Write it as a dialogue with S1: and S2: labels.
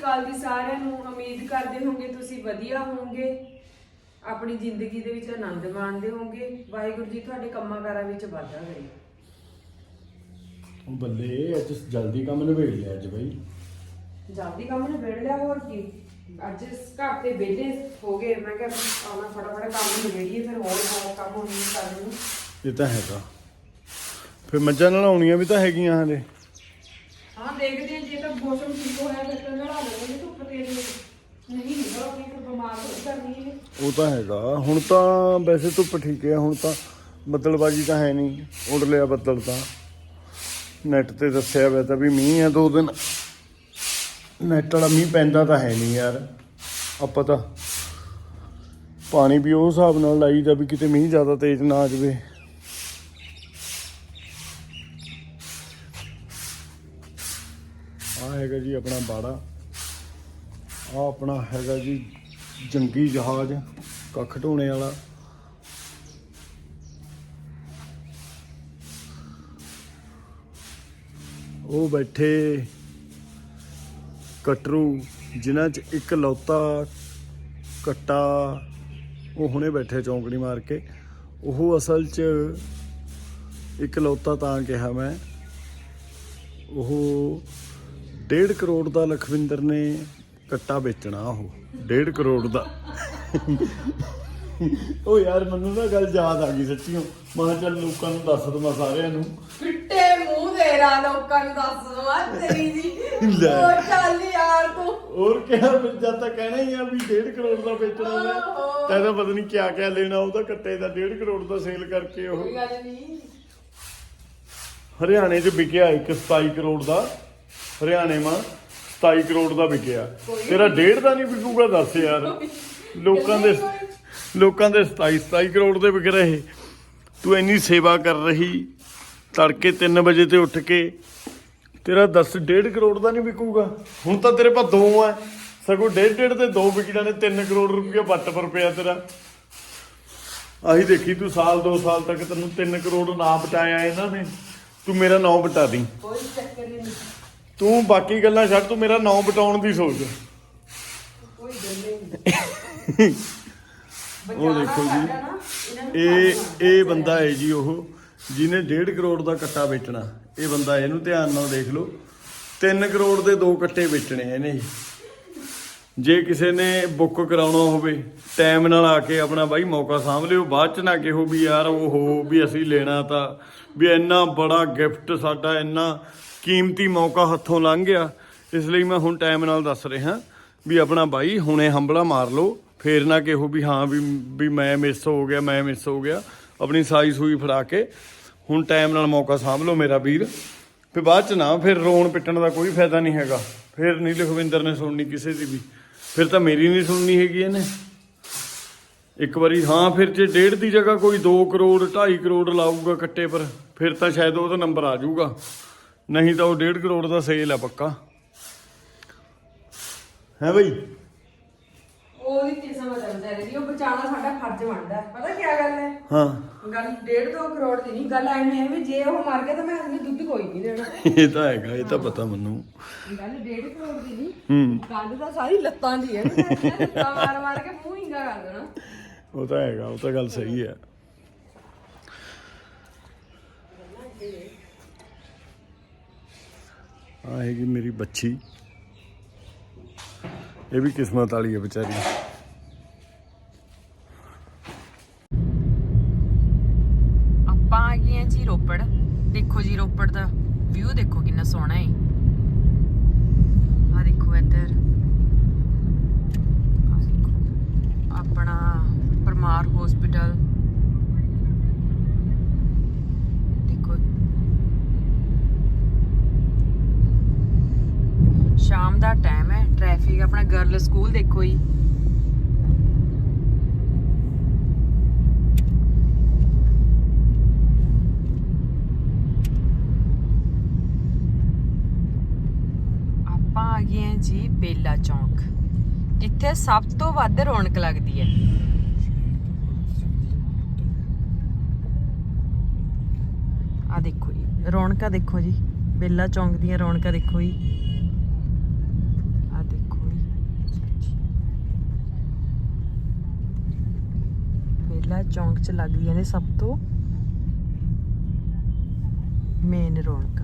S1: ਅਕਾਲ ਜੀ ਸਾਰਿਆਂ ਨੂੰ ਉਮੀਦ ਕਰਦੇ ਹੋਗੇ ਤੁਸੀਂ ਵਧੀਆ ਹੋਵੋਗੇ ਆਪਣੀ ਜ਼ਿੰਦਗੀ ਦੇ ਵਿੱਚ ਆਨੰਦ ਮਾਣਦੇ ਹੋਵੋਗੇ ਵਾਹਿਗੁਰੂ ਜੀ ਤੁਹਾਡੇ ਕੰਮਾਂ ਕਾਰਾਂ ਵਿੱਚ ਵਾਧਾ ਕਰੇ
S2: ਬੱਲੇ ਅੱਜ ਜਲਦੀ ਕੰਮ ਨਿਬੇੜ ਲਿਆ ਅੱਜ ਬਈ।
S1: ਜਲਦੀ ਕੰਮ ਨੇ ਵੇੜ ਲਿਆ ਹੋਰ ਕੀ? ਅੱਜ ਇਸ ਘਰ ਤੇ ਵਿਹਲੇ ਹੋ ਗਏ। ਮੈਂ ਕਿਹਾ ਆਉਣਾ ਫਟਾਫਟ ਕੰਮ ਨਿਬੇੜੀਏ ਫਿਰ ਹੋਰ ਹੋਰ ਕੰਮ ਹੋਣੀ ਕਰਨ ਨੂੰ।
S2: ਇਹ ਤਾਂ ਹੈਗਾ। ਫਿਰ ਮੱਝਾਂ ਨਲਾਉਣੀਆਂ ਵੀ ਤਾਂ ਹੈਗੀਆਂ ਹਲੇ।
S1: ਹਾਂ ਦੇਖਦੇ ਹਾਂ ਜੇ ਤਾਂ ਮੌਸਮ ਠੀਕ ਹੋਇਆ ਫਿਰ ਤਾਂ ਨਲਾ ਲੈਣਗੇ ਧੁੱਪ ਤੇਜ਼ ਨਹੀਂ ਨਿਕਲਣੀ ਫਿਰ ਬਿਮਾਰ ਹੋ ਕਰਨੀ ਹੈ
S2: ਉਹ ਤਾਂ ਹੈਗਾ। ਹੁਣ ਤਾਂ ਵੈਸੇ ਧੁੱਪ ਠੀਕ ਹੈ, ਹੁਣ ਤਾਂ ਬੱਦਲਬਾਜੀ ਤਾਂ ਹੈ ਨਹੀਂ, ਉੱਡ ਲਿਆ ਬੱਦਲ ਤਾਂ। ਨੈਟ ਤੇ ਦੱਸਿਆ ਹੋਇਆ ਤਾਂ ਵੀ ਮੀਂਹ ਹੈ, ਦੋ ਦਿਨ ਨੈਟ ਵਾਲਾ ਮੀਂਹ ਪੈਂਦਾ ਤਾਂ ਹੈ ਨਹੀਂ ਯਾਰ। ਆਪਾਂ ਤਾਂ ਪਾਣੀ ਵੀ ਉਹ ਹਿਸਾਬ ਨਾਲ ਲਾਈਦਾ ਵੀ ਕਿਤੇ ਮੀਂਹ ਜ਼ਿਆਦਾ ਤੇਜ਼ ਨਾ ਆ ਜਾਵੇ। ਆ ਹੈਗਾ ਜੀ ਆਪਣਾ ਬਾੜਾ। ਆ ਆਪਣਾ ਹੈਗਾ ਜੀ ਜੰਗੀ ਜਹਾਜ਼, ਕੱਖ ਢੋਣੇ ਵਾਲਾ। ਉਹ ਬੈਠੇ ਕਟਰੂ, ਜਿਨ੍ਹਾਂ 'ਚ ਇੱਕ ਲੌਤਾ ਕੱਟਾ, ਉਹ ਹੁਣੇ ਬੈਠੇ ਚੌਂਕੜੀ ਮਾਰ ਕੇ। ਉਹ ਅਸਲ 'ਚ ਇੱਕ ਲੌਤਾ ਤਾਂ ਕਿਹਾ ਮੈਂ। ਉਹ 1.5 ਕਰੋੜ ਦਾ ਲਖਵਿੰਦਰ ਨੇ ਕੱਟਾ ਵੇਚਣਾ ਉਹ 1.5 ਕਰੋੜ ਦਾ। ਉਹ ਯਾਰ ਮੈਨੂੰ ਨਾ ਗੱਲ ਯਾਦ ਆ ਗਈ ਸੱਚੀਓ। ਮੈਂ ਚੱਲ ਲੋਕਾਂ ਨੂੰ ਦੱਸ ਦਵਾਂ ਸਾਰਿਆਂ ਨੂੰ।
S1: ਫਿੱਟੇ ਮੂੰਹ ਤੇਰਾ ਲੋਕਾਂ ਨੂੰ ਦੱਸ ਦਵਾ ਤੇਰੀ ਜੀ।
S2: ਲੈ।
S1: ਉਹ ਚੱਲ ਯਾਰ ਤੂੰ।
S2: ਹੋਰ ਕਿਹਾ ਫਿਰ ਜਦ ਤੱਕ ਕਹਿਣਾ ਹੀ ਆ ਵੀ 1.5 ਕਰੋੜ ਦਾ ਵੇਚਣਾ ਮੈਂ।
S1: ਆਹੋ।
S2: ਤਾਂ ਇਹਦਾ ਪਤਾ ਨਹੀਂ ਕਿਆ ਕਿਆ ਲੈਣਾ ਉਹਦਾ ਕੱਟੇ ਦਾ 1.5 ਕਰੋੜ ਦਾ ਸੇਲ ਕਰਕੇ ਉਹ।
S1: ਕੋਈ ਗੱਲ ਨਹੀਂ
S2: ਹਰਿਆਣੇ 'ਚ ਵਿਕਿਆ ਇੱਕ 27 ਕਰੋੜ ਦਾ। ਹਰਿਆਣੇ ਮਾ 27 ਕਰੋੜ ਦਾ ਵਿਕਿਆ। ਤੇਰਾ ਡੇਢ ਦਾ ਨਹੀਂ ਵਿਕੂਗਾ, ਦੱਸ ਯਾਰ। ਲੋਕਾਂ ਦੇ ਲੋਕਾਂ ਦੇ 27 27 ਕਰੋੜ ਦੇ ਵਿਕ ਰਹੇ। ਤੂੰ ਇੰਨੀ ਸੇਵਾ ਕਰ ਰਹੀ, ਤੜਕੇ 3 ਵਜੇ ਤੇ ਉੱਠ ਕੇ। ਤੇਰਾ 10 ਡੇਢ ਕਰੋੜ ਦਾ ਨਹੀਂ ਵਿਕੂਗਾ। ਹੁਣ ਤਾਂ ਤੇਰੇ ਪਾ ਦੋ ਆ। ਸਗੋਂ ਡੇਢ ਡੇਢ ਤੇ ਦੋ ਵਿਕਣਾ ਨੇ 3 ਕਰੋੜ ਰੁਪਇਆ ਵੱਟ ਪਰ ਪਿਆ ਤੇਰਾ। ਆਹੀ ਦੇਖੀ ਤੂੰ ਸਾਲ 2 ਸਾਲ ਤੱਕ ਤੈਨੂੰ 3 ਕਰੋੜ ਨਾ ਬਚਾਇਆ ਇਹਨਾਂ ਨੇ। ਤੂੰ ਮੇਰਾ ਨਾਂ ਬਟਾ ਦੀ।
S1: ਕੋਈ ਚੱਕਰ ਨਹੀਂ।
S2: ਤੂੰ ਬਾਕੀ ਗੱਲਾਂ ਛੱਡ ਤੂੰ ਮੇਰਾ ਨਾਂ ਬਟਾਉਣ ਦੀ ਸੋਚ।
S1: ਕੋਈ ਗੱਲ ਨਹੀਂ
S2: ਉਹ ਦੇਖੋ ਜੀ ਇਹ ਇਹ ਬੰਦਾ ਹੈ ਜੀ ਉਹ ਜਿਹਨੇ 1.5 ਕਰੋੜ ਦਾ ਕੱਟਾ ਵੇਚਣਾ। ਇਹ ਬੰਦਾ ਇਹਨੂੰ ਧਿਆਨ ਨਾਲ ਦੇਖ ਲਓ। 3 ਕਰੋੜ ਦੇ ਦੋ ਕੱਟੇ ਵੇਚਣੇ ਇਹਨੇ। ਜੇ ਕਿਸੇ ਨੇ ਬੁੱਕ ਕਰਾਉਣਾ ਹੋਵੇ ਟਾਈਮ ਨਾਲ ਆ ਕੇ ਆਪਣਾ ਬਾਈ ਮੌਕਾ ਸਾਂਭ ਲਿਓ, ਬਾਅਦ ਚ ਨਾ ਕਿਹੋ ਵੀ ਯਾਰ ਉਹ ਹੋ ਵੀ ਅਸੀਂ ਲੈਣਾ ਤਾਂ, ਵੀ ਇੰਨਾ ਬੜਾ ਗਿਫਟ ਸਾਡਾ, ਇੰਨਾ ਕੀਮਤੀ ਮੌਕਾ ਹੱਥੋਂ ਲੰਘ ਗਿਆ। ਇਸ ਲਈ ਮੈਂ ਹੁਣ ਟਾਈਮ ਨਾਲ ਦੱਸ ਰਿਹਾ ਵੀ ਆਪਣਾ ਬਾਈ ਹੁਣੇ ਹੰਬਲਾ ਮਾਰ ਲਓ, ਫੇਰ ਨਾ ਕਿਹੋ ਵੀ ਹਾਂ ਵੀ ਵੀ ਮੈਂ ਮਿਸ ਹੋ ਗਿਆ, ਮੈਂ ਮਿਸ ਹੋ ਗਿਆ, ਆਪਣੀ ਸਾਈ ਸੂਈ ਫੜਾ ਕੇ ਹੁਣ ਟਾਈਮ ਨਾਲ ਮੌਕਾ ਸਾਂਭ ਲਓ ਮੇਰਾ ਵੀਰ। ਫਿਰ ਬਾਅਦ ਚ ਨਾ, ਫਿਰ ਰੋਣ ਪਿੱਟਣ ਦਾ ਕੋਈ ਫਾਇਦਾ ਨਹੀਂ ਹੈਗਾ। ਫਿਰ ਨਹੀਂ ਲਖਵਿੰਦਰ ਨੇ ਸੁਣਨੀ ਕਿਸੇ ਦੀ ਵੀ। ਫਿਰ ਤਾਂ ਮੇਰੀ ਨਹੀਂ ਸੁਣਨੀ ਹੈਗੀ ਇਹਨੇ। ਇੱਕ ਵਾਰੀ ਹਾਂ, ਫਿਰ ਜੇ ਡੇਢ ਦੀ ਜਗ੍ਹਾ ਕੋਈ 2 ਕਰੋੜ 2.5 ਕਰੋੜ ਲਾਊਗਾ ਕੱਟੇ ਪਰ, ਫਿਰ ਤਾਂ ਸ਼ਾਇਦ ਉਹਦਾ ਨੰਬਰ ਆ ਜਾਊਗਾ। ਨਹੀਂ ਤਾਂ ਉਹ 1.5 ਕਰੋੜ ਦਾ ਸੇਲ ਆ ਪੱਕਾ। ਹੈ ਬਈ?
S1: ਉਹਦੀ ਕੀ ਸਮਝ ਆਉਂਦਾ ਰਹੀ ਉਹ ਬਚਾਉਣਾ ਸਾਡਾ ਫਰਜ਼ ਬਣਦਾ। ਪਤਾ ਕੀ ਗੱਲ ਹੈ?
S2: ਹਾਂ।
S1: ਗੱਲ 1.5 2 ਕਰੋੜ ਦੀ ਨਹੀਂ ਗੱਲ ਐਵੇਂ ਹੈ ਵੀ ਜੇ ਉਹ ਮਰ ਗਿਆ ਤਾਂ ਮੈਂ ਉਹਨੂੰ ਦੁੱਧ ਕੋਈ ਨਹੀਂ ਦੇਣਾ।
S2: ਇਹ ਤਾਂ ਹੈਗਾ ਇਹ ਤਾਂ ਪਤਾ ਮੈਨੂੰ।
S1: ਗੱਲ 1.5 ਕਰੋੜ ਦੀ ਨਹੀਂ
S2: ਹੂੰ।
S1: ਗੱਲ ਤਾਂ ਸਾਰੀ ਲੱਤਾਂ ਦੀ ਹੈ। ਲੱਤਾਂ ਮਾਰ ਮਾਰ ਕੇ ਮੂੰਹ ਹਿੰਗਾ ਕਰ ਦੇਣਾ।
S2: ਉਹ ਤਾਂ ਹੈਗਾ ਉਹ ਤਾਂ ਗੱਲ ਸਹੀ ਹੈ। ਆ ਹੈਗੀ ਮੇਰੀ ਬੱਚੀ। ਇਹ ਵੀ ਕਿਸਮਤ ਵਾਲੀ ਹੈ ਵਿਚਾਰੀ।
S1: ਆਪਾਂ ਆ ਗਏ ਆ ਜੀ ਰੋਪੜ। ਦੇਖੋ ਜੀ ਰੋਪੜ ਦਾ ਵਿਊ ਦੇਖੋ ਕਿੰਨਾ ਸੋਹਣਾ ਹੈ ਆ ਦੇਖੋ ਇੱਧਰ ਆ ਦੇਖੋ ਆਪਣਾ ਪਰਮਾਰ ਹਸਪੀਟਲ ਦੇਖੋ ਸ਼ਾਮ ਦਾ ਟਾਈਮ ਹੈ ਟ੍ਰੈਫਿਕ ਆਪਣਾ ਗਰਲ ਸਕੂਲ ਦੇਖੋ ਜੀ। ਆਪਾਂ ਆ ਗਏ ਹਾਂ ਜੀ ਬੇਲਾ ਚੌਂਕ। ਇੱਥੇ ਸਭ ਤੋਂ ਵੱਧ ਰੌਣਕ ਲੱਗਦੀ ਹੈ। ਆ ਦੇਖੋ ਜੀ, ਰੌਣਕਾਂ ਦੇਖੋ ਜੀ। ਬੇਲਾ ਚੌਂਕ ਦੀਆਂ ਰੌਣਕਾਂ ਦੇਖੋ ਜੀ ਆ ਦੇਖੋ ਲੈ ਚੌਂਕ 'ਚ ਲੱਗਦੀਆਂ ਨੇ ਸਭ ਤੋਂ ਮੇਨ ਰੌਣਕ।